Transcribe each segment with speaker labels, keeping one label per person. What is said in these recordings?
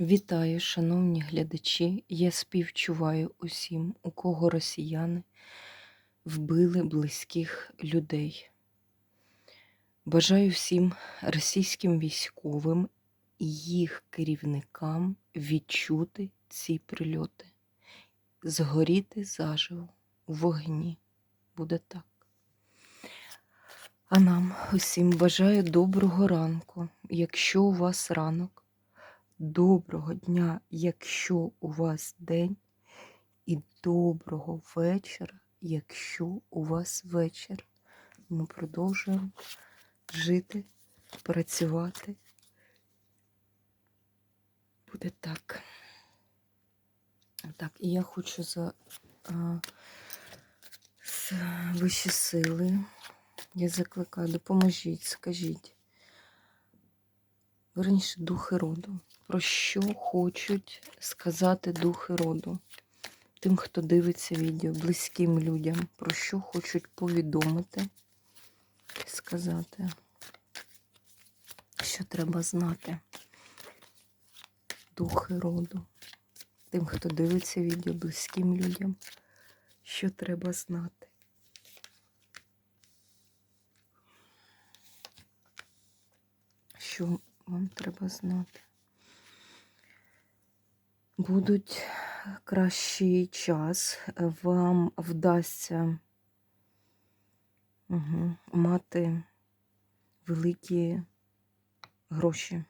Speaker 1: Вітаю, шановні глядачі. Я співчуваю усім, у кого росіяни вбили близьких людей. Бажаю всім російським військовим і їх керівникам відчути ці прильоти, згоріти заживо у вогні. Буде так. А нам усім бажаю доброго ранку, якщо у вас ранок. Доброго дня, якщо у вас день, і доброго вечора, якщо у вас вечір. Ми продовжуємо жити, працювати. Буде так. Так, і я хочу за а, вищі сили. Я закликаю, допоможіть, скажіть. Верніше, духи роду. Про що хочуть сказати духи роду? Тим, хто дивиться відео, близьким людям, про що хочуть повідомити, сказати, що треба знати. Духи роду. Тим, хто дивиться відео, близьким людям, що треба знати. Що вам треба знати. Будуть кращий час, вам вдасться угу, мати великі гроші.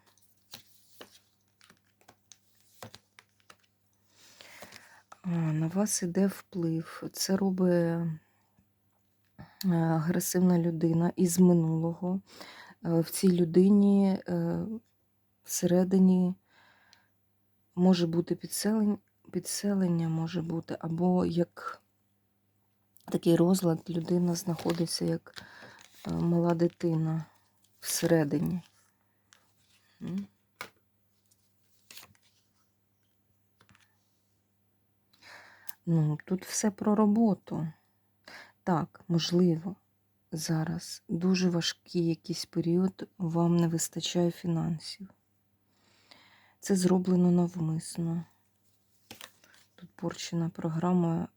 Speaker 1: На вас іде вплив. Це робить агресивна людина із минулого. Е, в цій людині е, всередині може бути підселення, підселення може бути, або як такий розлад, людина знаходиться як е, мала дитина всередині. Ну, тут все про роботу. Так, можливо, зараз дуже важкий якийсь період, вам не вистачає фінансів. Це зроблено навмисно. Тут порчена програма,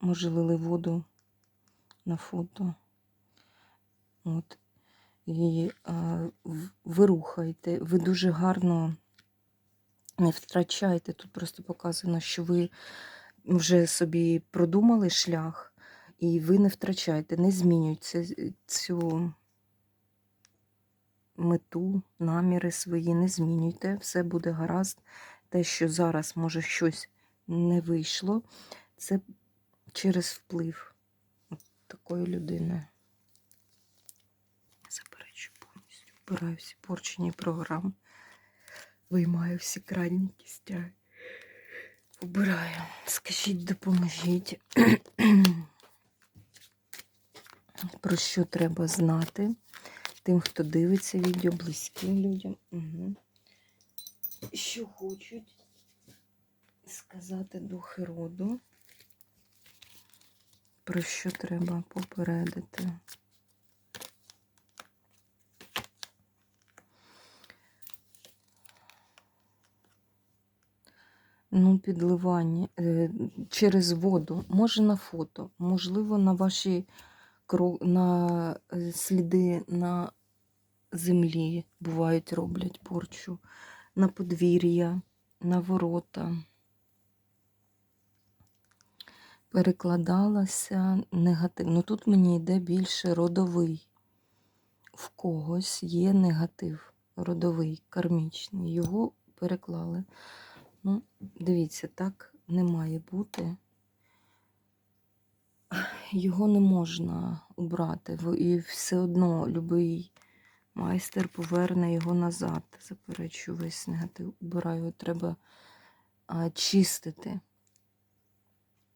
Speaker 1: може, лили воду на фото. От. І а, ви рухаєте, ви дуже гарно не втрачаєте. Тут просто показано, що ви вже собі продумали шлях, і ви не втрачаєте, не змінюєте цю мету, наміри свої, не змінюйте, все буде гаразд. Те, що зараз, може, щось не вийшло, це через вплив такої людини. Заперечу повністю. Вбираю всі порчені програми, виймаю всі крайні кістя. Убираю. Скажіть, допоможіть. Про що треба знати? Тим, хто дивиться відео, близьким людям. Угу. Що хочуть сказати духи роду? Про що треба попередити? Ну, підливання е, через воду, може на фото, можливо, на ваші на е, сліди на землі бувають, роблять порчу, на подвір'я, на ворота. Перекладалася негатив. Ну тут мені йде більше родовий. В когось є негатив, родовий, кармічний. Його переклали. Ну, Дивіться, так не має бути. Його не можна убрати, і все одно любий майстер поверне його назад. Заперечу весь негатив. Убираю, треба а, чистити.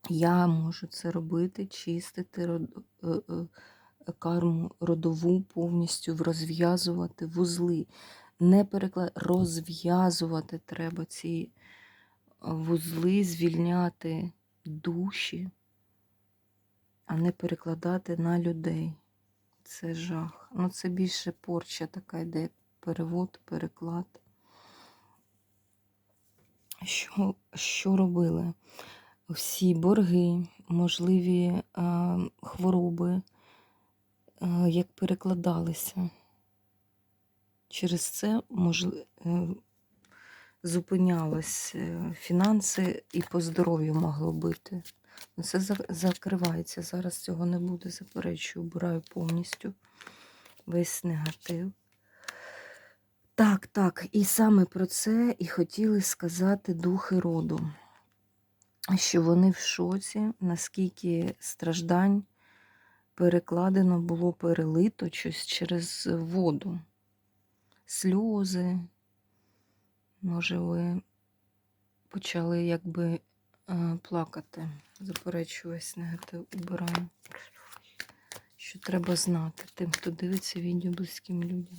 Speaker 1: Я можу це робити, чистити род, е, е, карму родову повністю розв'язувати вузли. Не переклад... розв'язувати треба ці вузли, звільняти душі, а не перекладати на людей. Це жах. Ну, це більше порча така йде, перевод, переклад. Що, що робили? Всі борги, можливі е, хвороби, е, як перекладалися. Через це можли, е, зупинялось е, фінанси і по здоров'ю могло бити. Це закривається. Зараз цього не буде, заперечую, обираю повністю весь негатив. Так, так, і саме про це і хотіли сказати духи роду, що вони в шоці, наскільки страждань перекладено було перелито щось через воду. Сльози. Може, ви почали якби плакати. Заперечую весь негатив убираю. Що треба знати тим, хто дивиться відео близьким людям.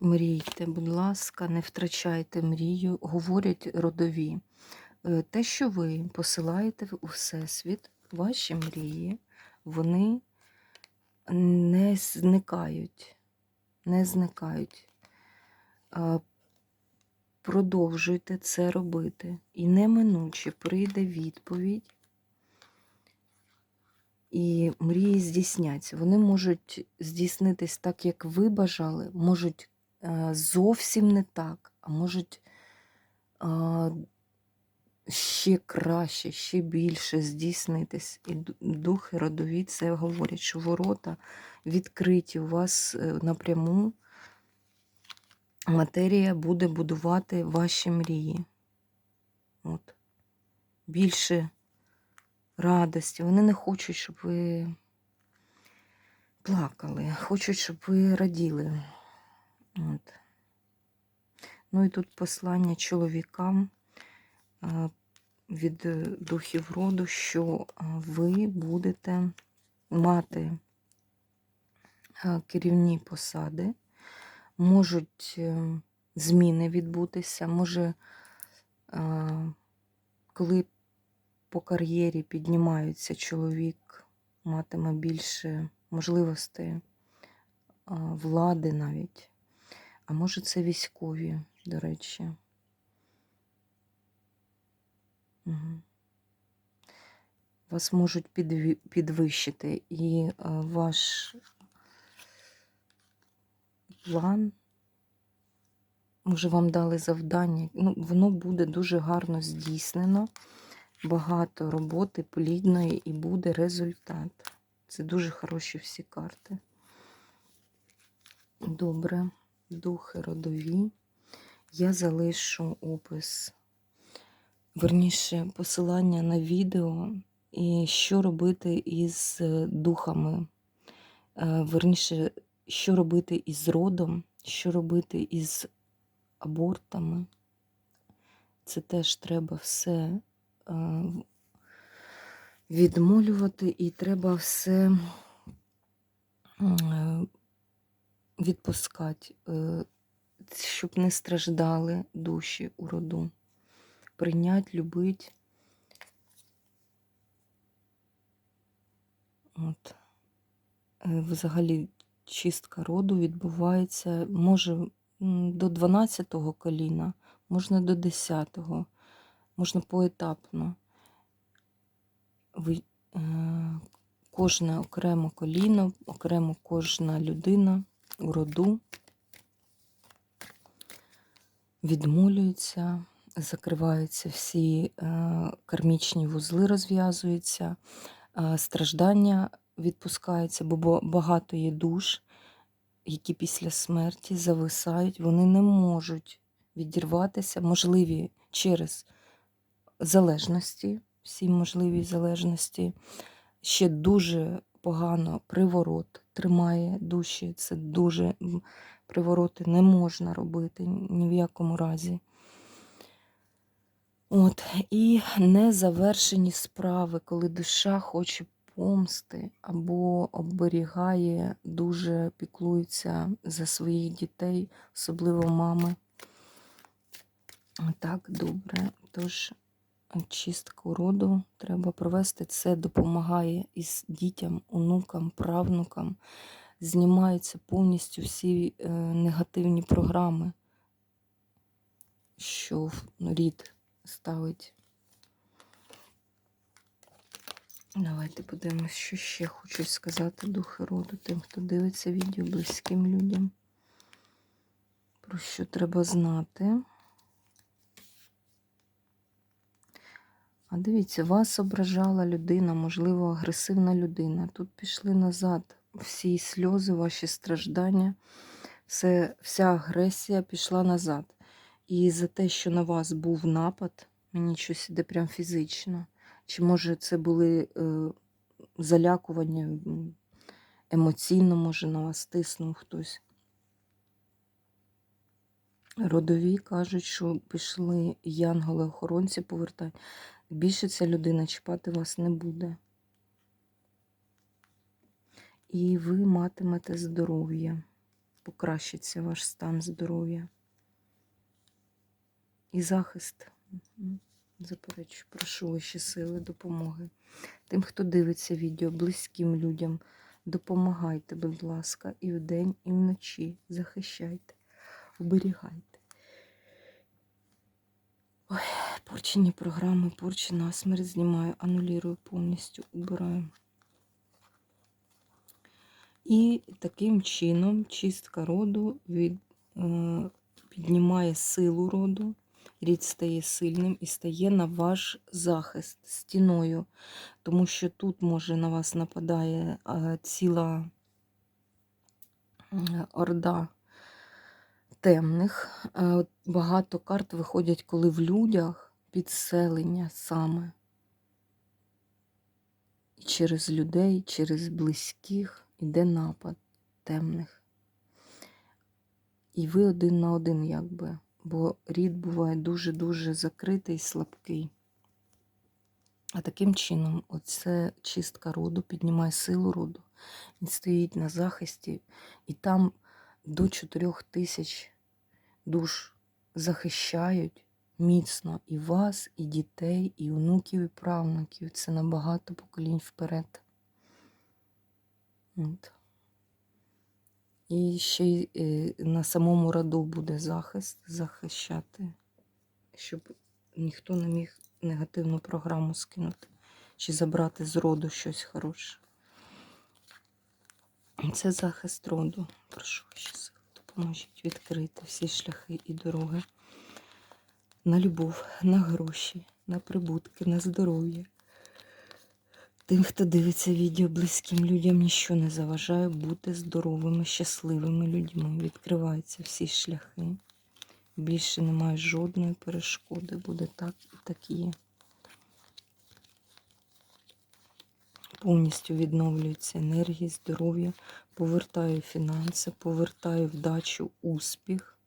Speaker 1: Мрійте, будь ласка, не втрачайте мрію, говорять родові. Е, Те, що ви посилаєте у Всесвіт, ваші мрії, вони не зникають. Не зникають. Продовжуйте це робити. І неминуче прийде відповідь, і мрії здійсняться. Вони можуть здійснитись так, як ви бажали, можуть е, зовсім не так, а можуть а, ще краще, ще більше здійснитись. І духи родові це говорять, що ворота відкриті у вас е, напряму. Матерія буде будувати ваші мрії. От. Більше радості. Вони не хочуть, щоб ви плакали, хочуть, щоб ви раділи. От. Ну і тут послання чоловікам від е, духів роду, що ви будете мати керівні посади, можуть е, зміни відбутися, може, е, коли по кар'єрі піднімаються, чоловік матиме більше можливостей, е, влади навіть. А може, це військові, до речі. Вас можуть підвищити, і е, ваш план, може, вам дали завдання, ну, воно буде дуже гарно здійснено, багато роботи плідної і буде результат. Це дуже хороші всі карти. Добре, духи родові. Я залишу опис, верніше, посилання на відео і що робити із духами. Е, Верніше, що робити із родом, що робити із абортами. Це теж треба все е, відмолювати і треба все е, відпускати, е, щоб не страждали душі у роду. Прийнять, любить. От. Взагалі чистка роду відбувається, може, до 12-го коліна, можна до 10-го, можна поетапно. Ви, е, кожне окремо коліно, окремо кожна людина у роду відмолюється, закриваються всі е, кармічні вузли, розв'язуються, е, страждання відпускаються, бо багато є душ, які після смерті зависають, вони не можуть відірватися, можливі через залежності, всі можливі залежності. Ще дуже погано приворот тримає душі. Це дуже привороти не можна робити ні в якому разі. От, і незавершені справи, коли душа хоче помсти або оберігає, дуже піклується за своїх дітей, особливо мами. Так, добре. Тож чистку роду треба провести. Це допомагає із дітям, онукам, правнукам. знімаються повністю всі е, негативні програми, що рід ставить. Давайте подивимось, що ще хочуть сказати духи роду тим, хто дивиться відео близьким людям. Про що треба знати. А дивіться, вас ображала людина, можливо, агресивна людина. Тут пішли назад всі сльози, ваші страждання, все, вся агресія пішла назад. І за те, що на вас був напад, мені щось іде прям фізично. Чи може це були е, залякування емоційно, може, на вас тиснув хтось. Родові кажуть, що пішли янголи-охоронці повертають. Більше ця людина чіпати вас не буде. І ви матимете здоров'я. Покращиться ваш стан здоров'я. І захист. Мгм. Заперечую, прошу вищі сили допомоги. Тим, хто дивиться відео, близьким людям, допомагайте, будь ласка, і вдень, і вночі. Захищайте, оберігайте. Ой, порчені програми, порчі насмерть знімаю, анулірую повністю, убираю. І таким чином чистка роду від, е, піднімає силу роду, рід стає сильним і стає на ваш захист стіною. Тому що тут, може, на вас нападає ціла орда темних. Багато карт виходять, коли в людях підселення саме. І через людей, через близьких іде напад темних. І ви один на один, якби, бо рід буває дуже-дуже закритий, слабкий. А таким чином, оце чистка роду піднімає силу роду. Він стоїть на захисті, і там до 4 тисяч душ захищають міцно і вас, і дітей, і онуків, і правнуків. Це на багато поколінь вперед. От. І ще й на самому роду буде захист захищати, щоб ніхто не міг негативну програму скинути чи забрати з роду щось хороше. Це захист роду. Прошу сили, допоможіть відкрити всі шляхи і дороги на любов, на гроші, на прибутки, на здоров'я. Тим, хто дивиться відео близьким людям, ніщо не заважає бути здоровими, щасливими людьми. Відкриваються всі шляхи. Більше немає жодної перешкоди. Буде так і так є. Повністю відновлюється енергія, здоров'я, повертаю фінанси, повертаю вдачу, успіх.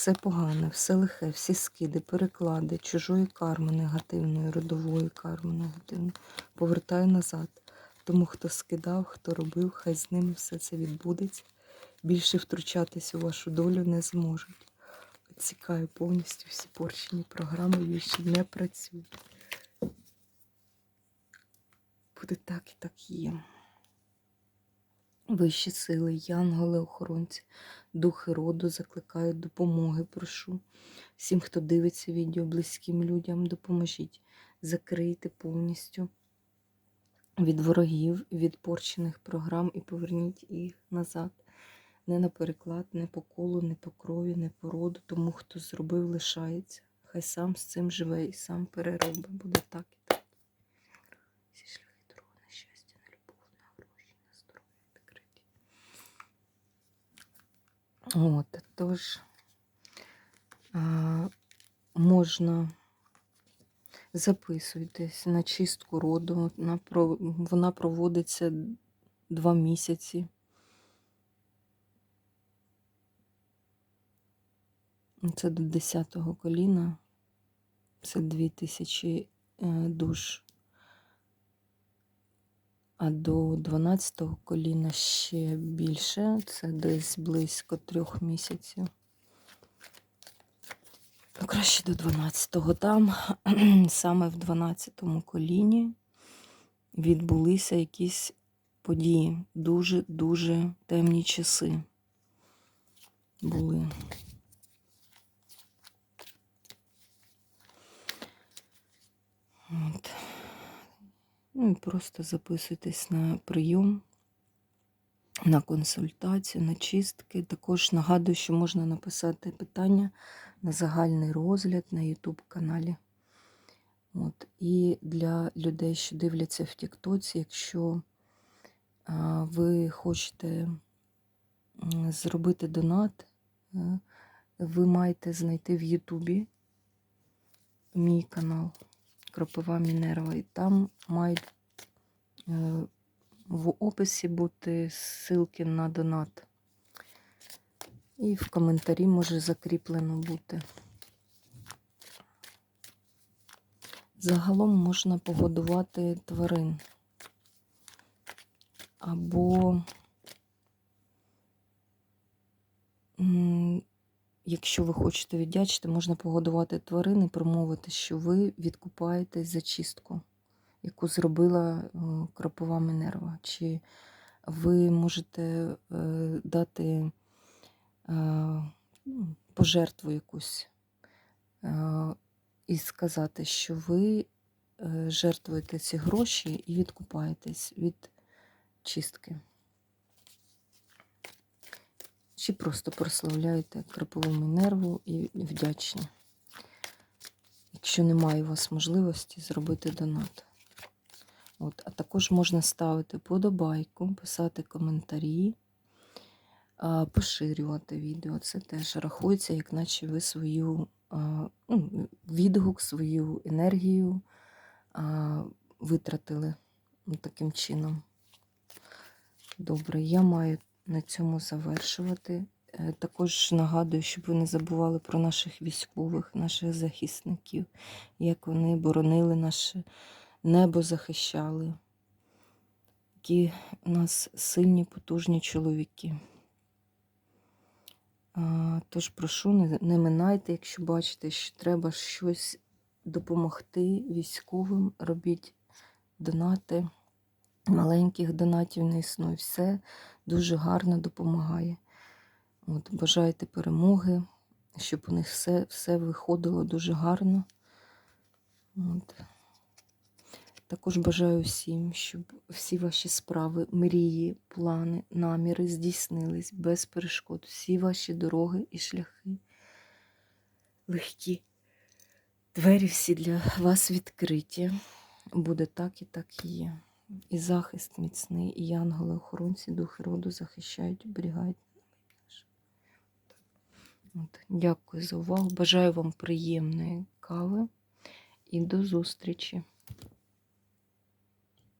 Speaker 1: Все погане, все лихе, всі скиди, переклади, чужої карми негативної, родової карми негативної. Повертаю назад. Тому хто скидав, хто робив, хай з ними все це відбудеться. Більше втручатись у вашу долю не зможуть. Відсікаю повністю всі порчені програми, більше не працюють. Буде так і так є. Вищі сили, янголи, охоронці, духи роду закликають допомоги, прошу. Всім, хто дивиться відео, близьким людям, допоможіть. Закрийте повністю від ворогів, від порчених програм і поверніть їх назад. Не на переклад, не по колу, не по крові, не по роду. Тому хто зробив, лишається. Хай сам з цим живе і сам переробить. Буде так і так. Всі шляхи дороги на щастя, на любов, на гроші, на здоров'я відкриті. От, тож а, можна записуйтесь на чистку роду. Вона, вона проводиться два місяці. Це до 10-го коліна. Це 2000 е, душ. А до 12-го коліна ще більше. Це десь близько трьох місяців. Ну, краще до 12-го. Там саме в 12-му коліні відбулися якісь події. Дуже-дуже темні часи були. От. Ну і просто записуйтесь на прийом, на консультацію, на чистки. Також нагадую, що можна написати питання на загальний розгляд на YouTube каналі. От. І для людей, що дивляться в Тіктоці, якщо ви хочете зробити донат, е, ви маєте знайти в Ютубі мій канал Кропива Мінерва. І там мають е, в описі бути ссылки на донат. І в коментарі може закріплено бути. Загалом можна погодувати тварин. Або, якщо ви хочете віддячити, можна погодувати тварин і промовити, що ви відкупаєтесь за чистку, яку зробила е, кропова Мінерва. Чи ви можете е, дати е, ну, пожертву якусь і сказати, що ви жертвуєте ці гроші і відкупаєтесь від чистки. Чи просто прославляєте крапову Мінерву і вдячні. Якщо немає у вас можливості зробити донат. От, а також можна ставити подобайку, писати коментарі, поширювати відео. Це теж рахується, як наче ви свою ну, відгук, свою енергію витратили таким чином. Добре, я маю на цьому завершувати. Е, Також нагадую, щоб ви не забували про наших військових, наших захисників, як вони боронили наше небо, захищали. Які у нас сильні, потужні чоловіки. Тож прошу, не, не минайте, якщо бачите, що треба щось допомогти військовим, робіть донати. Маленьких донатів не існує. Все дуже гарно допомагає. От, Бажайте перемоги, щоб у них все, все виходило дуже гарно. От. Також бажаю всім, щоб всі ваші справи, мрії, плани, наміри здійснились без перешкод. Всі ваші дороги і шляхи легкі. Двері всі для вас відкриті. Буде так і так і є. І захист міцний, і янголи-охоронці, духи роду захищають, оберігають. От, дякую за увагу. Бажаю вам приємної кави і до зустрічі!